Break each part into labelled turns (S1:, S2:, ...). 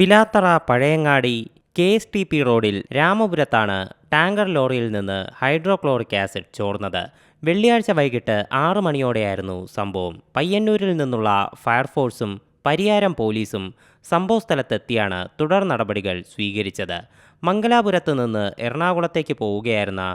S1: Pilathara Pazhayangadi K S T P റോഡിൽ രാമപുരത്താണ് tanker ലോറിയിൽ നിന്ന് ഹൈഡ്രോക്ലോറിക് ആസിഡ് ചോർന്നത്. വെള്ളിയാഴ്ച വൈകിട്ട് ആറ് മണിയോടെയായിരുന്നു സംഭവം. പയ്യന്നൂരിൽ നിന്നുള്ള ഫയർഫോഴ്സും പരിയാരം പോലീസും സംഭവസ്ഥലത്തെത്തിയാണ് തുടർ നടപടികൾ സ്വീകരിച്ചത്. മംഗലാപുരത്ത് നിന്ന് എറണാകുളത്തേക്ക് പോവുകയായിരുന്ന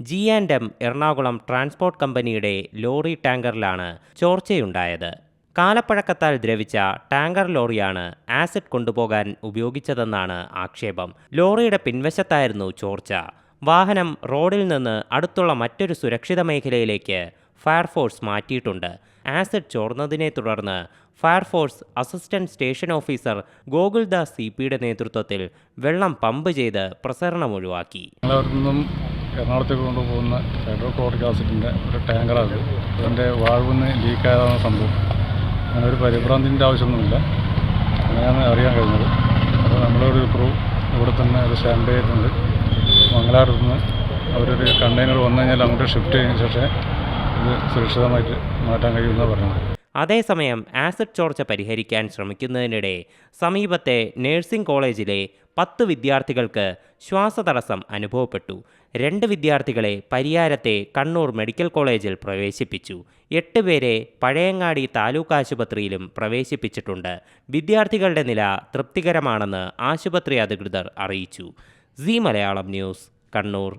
S1: G and M Ernakulam transport കമ്പനിയുടെ ലോറി ടാങ്കറിലാണ് ചോർച്ചയുണ്ടായത്. കാലപ്പഴക്കത്താൽ ദ്രവിച്ച ടാങ്കർ ലോറിയാണ് ആസിഡ് കൊണ്ടുപോകാൻ ഉപയോഗിച്ചതെന്നാണ് ആക്ഷേപം. ലോറിയുടെ പിൻവശത്തായിരുന്നു ചോർച്ച. വാഹനം റോഡിൽ നിന്ന് അടുത്തുള്ള മറ്റൊരു സുരക്ഷിത മേഖലയിലേക്ക് ഫയർഫോഴ്സ് മാറ്റിയിട്ടുണ്ട്. ആസിഡ് ചോർന്നതിനെ തുടർന്ന് fire force assistant station officer Gokuldas C പിയുടെ നേതൃത്വത്തിൽ വെള്ളം പമ്പ് ചെയ്ത് പ്രസരണം ഒഴിവാക്കി.
S2: എറണാകുളത്തേക്ക് കൊണ്ടുപോകുന്ന ഹൈഡ്രോക്ലോറിക് ആസിഡിന്റെ ഒരു ടാങ്കറാണ് അതിന്റെ വാൾവിന്ന് ലീക്കായതാണ് സംഭവം. ഒരു പരിഭ്രാന്തിന്റെ ആവശ്യമൊന്നുമില്ല. അങ്ങനെയാണ് അറിയാൻ കഴിഞ്ഞത്. അപ്പോൾ നമ്മളൊരു ക്രൂ ഇവിടെ തന്നെ ഒരു സ്റ്റാൻഡ് ചെയ്തിട്ടുണ്ട്. മംഗലാപുരത്ത് നിന്ന് അവരൊരു കണ്ടെയ്നർ വന്നു കഴിഞ്ഞാൽ അങ്ങോട്ട് ഷിഫ്റ്റ് ചെയ്തതിന് ശേഷം ഇത് സുരക്ഷിതമായിട്ട് മാറ്റാൻ കഴിയുമെന്നാണ് പറയുന്നത്
S1: അതേസമയം ആസിഡ് ചോർച്ച പരിഹരിക്കാൻ ശ്രമിക്കുന്നതിനിടെ സമീപത്തെ നഴ്സിംഗ് കോളേജിലെ പത്ത് വിദ്യാർത്ഥികൾക്ക് ശ്വാസതടസ്സം അനുഭവപ്പെട്ടു. രണ്ട് വിദ്യാർത്ഥികളെ പരിയാരത്തെ കണ്ണൂർ മെഡിക്കൽ കോളേജിൽ പ്രവേശിപ്പിച്ചു. എട്ട് പേരെ പഴയങ്ങാടി താലൂക്ക് ആശുപത്രിയിലും പ്രവേശിപ്പിച്ചിട്ടുണ്ട്. വിദ്യാർത്ഥികളുടെ നില തൃപ്തികരമാണെന്ന് ആശുപത്രി അധികൃതർ അറിയിച്ചു. C Malayalam news Kannur.